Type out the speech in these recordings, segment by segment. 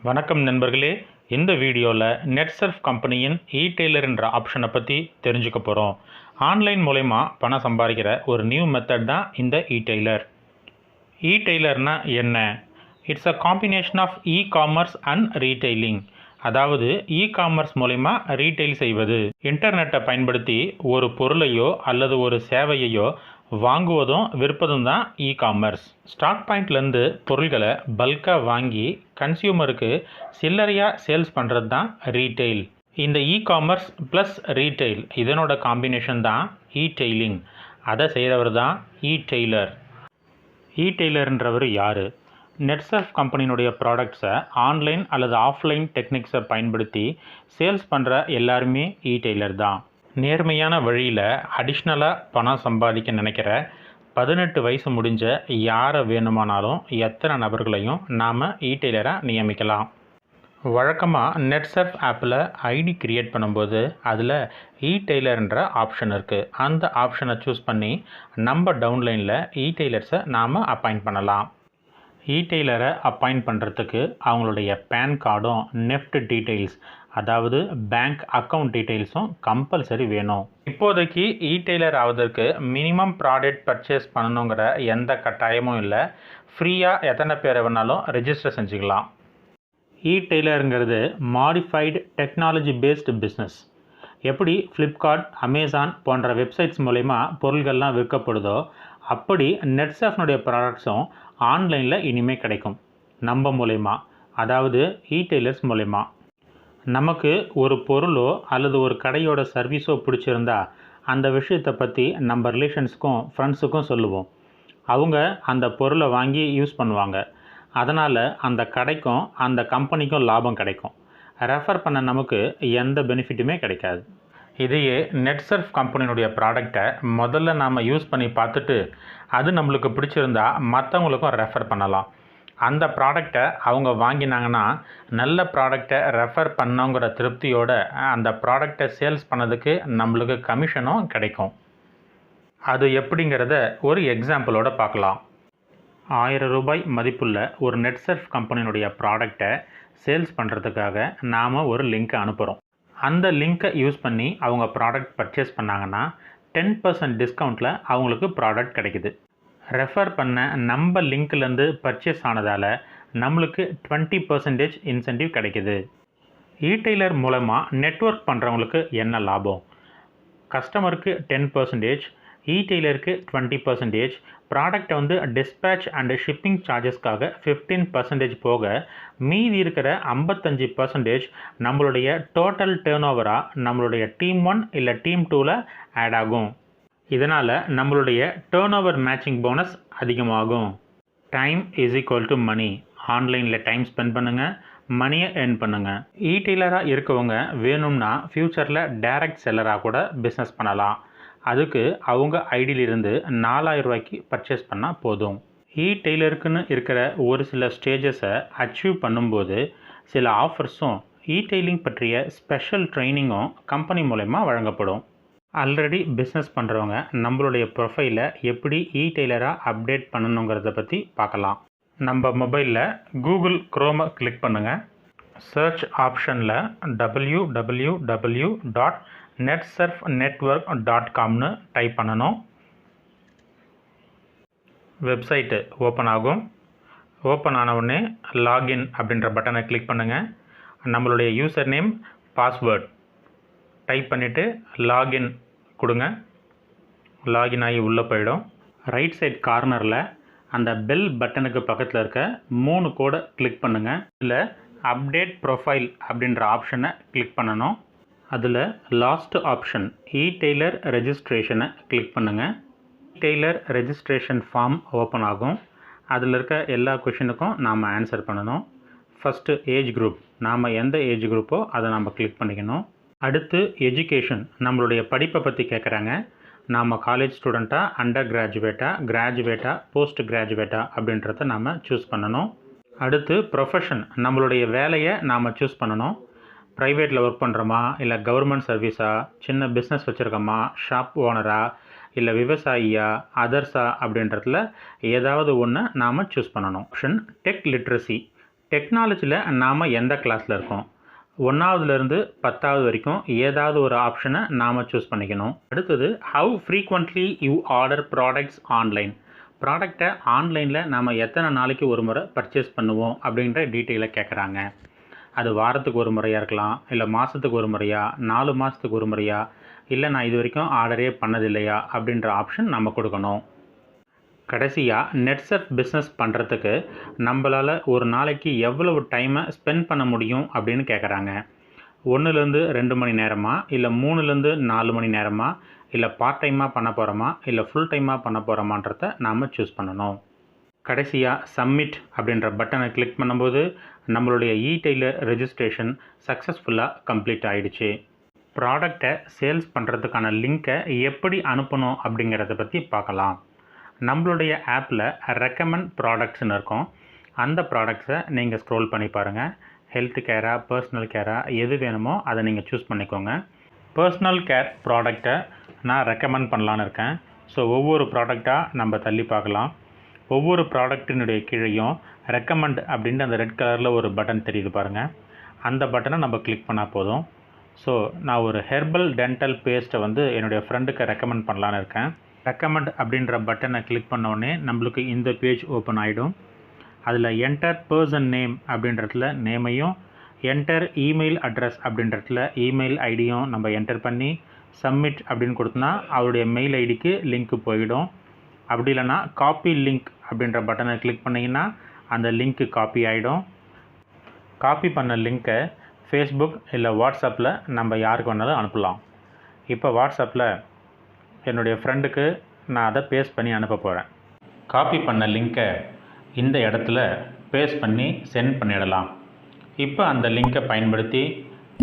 வணக்கம் நண்பர்களே. இந்த வீடியோவில் நெட்சர்ஃப் கம்பெனியின் இ-டெய்லர் என்ற ஆப்ஷனை பற்றி தெரிஞ்சுக்க போகிறோம் ஆன்லைன் மூலயமா பணம் சம்பாதிக்கிற ஒரு நியூ மெத்தட் தான் இந்த இ-டெய்லர் இ-டெய்லர்னா என்ன? It's a combination of e commerce and retailing அதாவது இ காமர்ஸ் மூலயமா ரீட்டெயில் செய்வது. இன்டர்நெட்டை பயன்படுத்தி ஒரு பொருளையோ அல்லது ஒரு சேவையையோ வாங்குவதும் விற்பதும் தான் இ காமர்ஸ் ஸ்டாக் பாயிண்ட்லேருந்து பொருள்களை பல்காக வாங்கி கன்சியூமருக்கு சில்லறையாக சேல்ஸ் பண்ணுறது தான் ரீட்டெயில் இந்த இ காமர்ஸ் ப்ளஸ் ரீட்டெயில் இதனோட காம்பினேஷன் தான் இ டெய்லிங் அதை செய்கிறவர் தான் இ டெய்லர் இ டெய்லர்ன்றவர் யார்? நெட்சர்ஃப் கம்பெனியினுடைய ப்ராடக்ட்ஸை ஆன்லைன் அல்லது ஆஃப்லைன் டெக்னிக்ஸை பயன்படுத்தி சேல்ஸ் பண்ணுற எல்லாருமே இ டெய்லர் தான். நேர்மையான வழியில் அடிஷ்னலாக பணம் சம்பாதிக்க நினைக்கிற பதினெட்டு வயசு முடிஞ்ச யாரை வேணுமானாலும் எத்தனை நபர்களையும் நாம் இ டெய்லராக நியமிக்கலாம். வழக்கமாக நெட்சர்ஃப் ஆப்பில் ஐடி கிரியேட் பண்ணும்போது அதில் இ டெய்லர்ன்ற ஆப்ஷன் இருக்குது அந்த ஆப்ஷனை சூஸ் பண்ணி நம்ம டவுன்லைனில் இ டெய்லர்ஸை நாம் அப்பாயிண்ட் பண்ணலாம். இ டெய்லரை அப்பாயிண்ட் பண்ணுறதுக்கு அவங்களுடைய பேன் கார்டும் நெஃப்ட் டீட்டெயில்ஸ் அதாவது பேங்க் அக்கவுண்ட் டீட்டெயில்ஸும் கம்பல்சரி வேணும். இப்போதைக்கு இ டெய்லர் ஆவதற்கு மினிமம் ப்ராடக்ட் பர்ச்சேஸ் பண்ணணுங்கிற எந்த கட்டாயமும் இல்லை. ஃப்ரீயாக எத்தனை பேரை வேணாலும் ரெஜிஸ்டர் செஞ்சுக்கலாம். இ டெய்லருங்கிறது மாடிஃபைடு டெக்னாலஜி பேஸ்டு பிஸ்னஸ் எப்படி ஃப்ளிப்கார்ட் அமேசான் போன்ற வெப்சைட்ஸ் மூலயமா பொருள்கள்லாம் விற்கப்படுதோ அப்படி நெட்சஃப்னுடைய ப்ராடக்ட்ஸும் ஆன்லைனில் இனிமேல் கிடைக்கும். நம்ம மூலயமா அதாவது இ டெய்லர்ஸ் மூலயமா. நமக்கு ஒரு பொருளோ அல்லது ஒரு கடையோட சர்வீஸோ பிடிச்சிருந்தா அந்த விஷயத்தை பற்றி நம்ம ரிலேஷன்ஸுக்கும் ஃப்ரெண்ட்ஸுக்கும் சொல்லுவோம். அவங்க அந்த பொருளை வாங்கி யூஸ் பண்ணுவாங்க. அதனால் அந்த கடைக்கும் அந்த கம்பெனிக்கும் லாபம் கிடைக்கும். ரெஃபர் பண்ண நமக்கு எந்த பெனிஃபிட்டுமே கிடைக்காது. இதையே நெட்சர்ஃப் கம்பெனியினுடைய ப்ராடக்டை முதல்ல நாம் யூஸ் பண்ணி பார்த்துட்டு அது நம்மளுக்கு பிடிச்சிருந்தா மற்றவங்களுக்கும் ரெஃபர் பண்ணலாம். அந்த ப்ராடக்டை அவங்க வாங்கினாங்கன்னா நல்ல ப்ராடக்டை ரெஃபர் பண்ணோங்கிற திருப்தியோட அந்த ப்ராடக்டை சேல்ஸ் பண்ணதுக்கு நம்மளுக்கு கமிஷனும் கிடைக்கும். அது எப்படிங்கிறத ஒரு எக்ஸாம்பிளோட பார்க்கலாம். ஆயிரம் ரூபாய் மதிப்புள்ள ஒரு நெட்சர்ஃப் கம்பெனியினுடைய ப்ராடக்டை சேல்ஸ் பண்ணுறதுக்காக நாம் ஒரு லிங்க்கை அனுப்புகிறோம் அந்த லிங்க்கை யூஸ் பண்ணி அவங்க ப்ராடக்ட் பர்ச்சேஸ் பண்ணாங்கன்னா டென் பர்சன்ட் டிஸ்கவுண்ட்டில் அவங்களுக்கு ப்ராடக்ட் கிடைக்குது. ரெஃபர் பண்ண நம்ம லிங்க்லேருந்து பர்ச்சேஸ் ஆனதால் நம்மளுக்கு டுவெண்ட்டி பர்சன்டேஜ் இன்சென்டிவ் கிடைக்குது. இ-டெய்லர் மூலமாக நெட்ஒர்க் பண்ணுறவங்களுக்கு என்ன லாபம்? கஸ்டமருக்கு டென் பர்சன்டேஜ் இ-டெய்லருக்கு டுவெண்ட்டி பர்சன்டேஜ் ப்ராடக்டை வந்து டிஸ்பேச் அண்டு ஷிப்பிங் சார்ஜஸ்க்காக ஃபிஃப்டீன் பர்சன்டேஜ் போக மீதி இருக்கிற ஐம்பத்தஞ்சு பர்சன்டேஜ் நம்மளுடைய டோட்டல் டேர்ன் ஓவராக நம்மளுடைய டீம் ஒன் இல்லை டீம் டூவில் ஆட் ஆகும். இதனால் நம்மளுடைய டேர்ன் ஓவர் மேட்சிங் போனஸ் அதிகமாகும் time is equal to money ஆன்லைனில் டைம் ஸ்பெண்ட் பண்ணுங்கள் மணியை ஏர்ன் பண்ணுங்கள் இ-டெய்லராக இருக்கவங்க வேணும்னா ஃப்யூச்சரில் டைரக்ட் செல்லராக கூட பிஸ்னஸ் பண்ணலாம். அதுக்கு அவங்க ஐடியிலிருந்து நாலாயிரம் ரூபாய்க்கு பர்ச்சேஸ் பண்ணால் போதும். இ டெய்லருக்குன்னு இருக்கிற ஒரு சில ஸ்டேஜஸை அச்சீவ் பண்ணும்போது சில ஆஃபர்ஸும் இ டெய்லிங் பற்றிய ஸ்பெஷல் ட்ரைனிங்கும் கம்பெனி மூலயமா வழங்கப்படும். ஆல்ரெடி பிஸ்னஸ் பண்ணுறவங்க நம்மளுடைய ப்ரொஃபைலை எப்படி இ டெய்லராக அப்டேட் பண்ணணுங்கிறத பற்றி பார்க்கலாம். நம்ம மொபைலில் கூகுள் க்ரோமை கிளிக் பண்ணுங்கள் சர்ச் ஆப்ஷனில் W W W dot net surf network dot காம்னு type பண்ணணும். வெப்சைட்டு ஓப்பன் ஆகும். ஓப்பன் ஆனவுடனே லாகின் அப்படின்ற பட்டனை கிளிக் பண்ணுங்கள் நம்மளுடைய யூசர் நேம் பாஸ்வேர்ட் டைப் பண்ணிவிட்டு லாகின் கொடுங்க. லாகின் ஆகி உள்ளே போயிடும். ரைட் சைட் கார்னரில் அந்த பெல் பட்டனுக்கு பக்கத்தில் இருக்க மூணு கோடை கிளிக் பண்ணுங்கள் இதில் அப்டேட் ப்ரொஃபைல் அப்படின்ற ஆப்ஷனை கிளிக் பண்ணணும். அதில் லாஸ்ட் ஆப்ஷன் இ டெய்லர் ரெஜிஸ்ட்ரேஷனை கிளிக் பண்ணுங்கள் டெய்லர் ரெஜிஸ்ட்ரேஷன் ஃபார்ம் ஓப்பன் ஆகும். அதில் இருக்க எல்லா கொஷினுக்கும் நாம் ஆன்சர் பண்ணணும். ஃபஸ்ட்டு ஏஜ் குரூப் நாம் எந்த ஏஜ் குரூப்போ அதை நம்ம கிளிக் பண்ணிக்கணும். அடுத்து எஜுகேஷன் நம்மளுடைய படிப்பை பற்றி கேட்குறாங்க நாம் காலேஜ் ஸ்டூடெண்ட்டாக அண்டர் கிராஜுவேட்டாக கிராஜுவேட்டாக போஸ்ட் கிராஜுவேட்டாக அப்படின்றத நாம் சூஸ் பண்ணணும். அடுத்து ப்ரொஃபஷன் நம்மளுடைய வேலையை நாம் சூஸ் பண்ணணும். ப்ரைவேட்டில் ஒர்க் பண்ணுறோமா இல்லை கவர்மெண்ட் சர்வீஸா சின்ன பிஸ்னஸ் வச்சுருக்கோமா ஷாப் ஓனரா இல்லை விவசாயியா அதர்ஸா அப்படின்றதுல ஏதாவது ஒன்று நாம் சூஸ் பண்ணணும். ஆப்ஷன் டெக் லிட்ரஸி டெக்னாலஜியில் நாம் எந்த கிளாஸில் இருக்கோம்? ஒன்றாவதுலேருந்து பத்தாவது வரைக்கும் ஏதாவது ஒரு ஆப்ஷனை நாம் சூஸ் பண்ணிக்கணும். அடுத்தது how frequently you order products online ப்ராடக்டை ஆன்லைனில் நாம் எத்தனை நாளைக்கு ஒரு முறை பர்ச்சேஸ் பண்ணுவோம் அப்படின்ற டீட்டெயிலை கேட்குறாங்க அது வாரத்துக்கு ஒரு முறையாக இருக்கலாம் இல்லை மாதத்துக்கு ஒரு முறையா நாலு மாதத்துக்கு ஒரு முறையா இல்லை நான் இது வரைக்கும் ஆர்டரே பண்ணதில்லையா அப்படின்ற ஆப்ஷன் நம்ம கொடுக்கணும். கடைசியாக நெட்சர்ஃப் பிஸ்னஸ் பண்ணுறதுக்கு நம்மளால் ஒரு நாளைக்கு எவ்வளவு டைமை ஸ்பெண்ட் பண்ண முடியும் அப்படின்னு கேட்குறாங்க ஒன்றுலேருந்து ரெண்டு மணி நேரமா? இல்லை மூணுலேருந்து நாலு மணி நேரமா? இல்லை பார்ட் டைமாக பண்ண போகிறோமா இல்லை ஃபுல் டைமாக பண்ண போகிறோமான்றத நாம் சூஸ் பண்ணணும். கடைசியாக சப்மிட் அப்படின்ற பட்டனை கிளிக் பண்ணும்போது நம்மளுடைய இ டெய்லர் ரெஜிஸ்ட்ரேஷன் சக்ஸஸ்ஃபுல்லாக கம்ப்ளீட் ஆகிடுச்சு ப்ராடக்டை சேல்ஸ் பண்ணுறதுக்கான லிங்க்கை எப்படி அனுப்பணும் அப்படிங்கிறத பற்றி பார்க்கலாம். நம்மளுடைய ஆப்பில் ரெக்கமெண்ட் ப்ராடக்ட்ஸ்னு இருக்கும். அந்த ப்ராடக்ட்ஸை நீங்கள் ஸ்க்ரோல் பண்ணி பாருங்கள் ஹெல்த் கேரா பர்சனல் கேரா எது வேணுமோ அதை நீங்கள் சூஸ் பண்ணிக்கோங்க. பர்சனல் கேர் ப்ராடக்டை நான் ரெக்கமெண்ட் பண்ணலான்னு இருக்கேன். ஸோ ஒவ்வொரு ப்ராடக்டாக நம்ம தள்ளி பார்க்கலாம். ஒவ்வொரு ப்ராடக்ட்டினுடைய கீழேயும் ரெக்கமெண்ட் அப்படின்ட்டு அந்த ரெட் கலரில் ஒரு பட்டன் தெரியுது பாருங்கள் அந்த பட்டனை நம்ம கிளிக் பண்ணால் போதும். ஸோ நான் ஒரு ஹெர்பல் டென்டல் பேஸ்ட்டை வந்து என்னுடைய ஃப்ரெண்டுக்கு ரெக்கமெண்ட் பண்ணலான்னு இருக்கேன். ரெக்கமெண்ட் அப்படின்ற பட்டனை கிளிக் பண்ணோடனே நம்மளுக்கு இந்த பேஜ் ஓப்பன் ஆகிடும் அதில் என்டர் பர்சன் நேம் அப்படின்றதுல நேமையும் என்டர் இமெயில் அட்ரஸ் அப்படின்றதுல இமெயில் ஐடியும் நம்ம என்டர் பண்ணி சப்மிட் அப்படின்னு கொடுத்தோன்னா அவருடைய மெயில் ஐடிக்கு லிங்க்கு போயிடும். அப்படி இல்லைன்னா காப்பி லிங்க் அப்படின்ற பட்டனை கிளிக் பண்ணிங்கன்னா அந்த லிங்க்கு காப்பி ஆகிடும் காப்பி பண்ண லிங்க்கை ஃபேஸ்புக் இல்லை வாட்ஸ்அப்பில் நம்ம யாருக்கு வேணாலும் அனுப்பலாம். இப்போ வாட்ஸ்அப்பில் என்னுடைய ஃப்ரெண்டுக்கு நான் அதை பேஸ்ட் பண்ணி அனுப்ப போகிறேன் காப்பி பண்ண லிங்க்கை இந்த இடத்துல பேஸ்ட் பண்ணி சென்ட் பண்ணிடலாம். இப்போ அந்த லிங்க்கை பயன்படுத்தி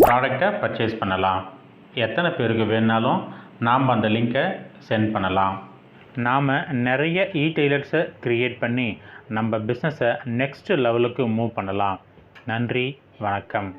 ப்ராடக்டை பர்ச்சேஸ் பண்ணலாம். எத்தனை பேருக்கு வேணாலும் நாம் அந்த லிங்க்கை சென்ட் பண்ணலாம். நாம் நிறைய இ டெய்லர்ஸை க்ரியேட் பண்ணி நம்ம பிஸ்னஸை நெக்ஸ்ட் லெவலுக்கு மூவ் பண்ணலாம். நன்றி வணக்கம்.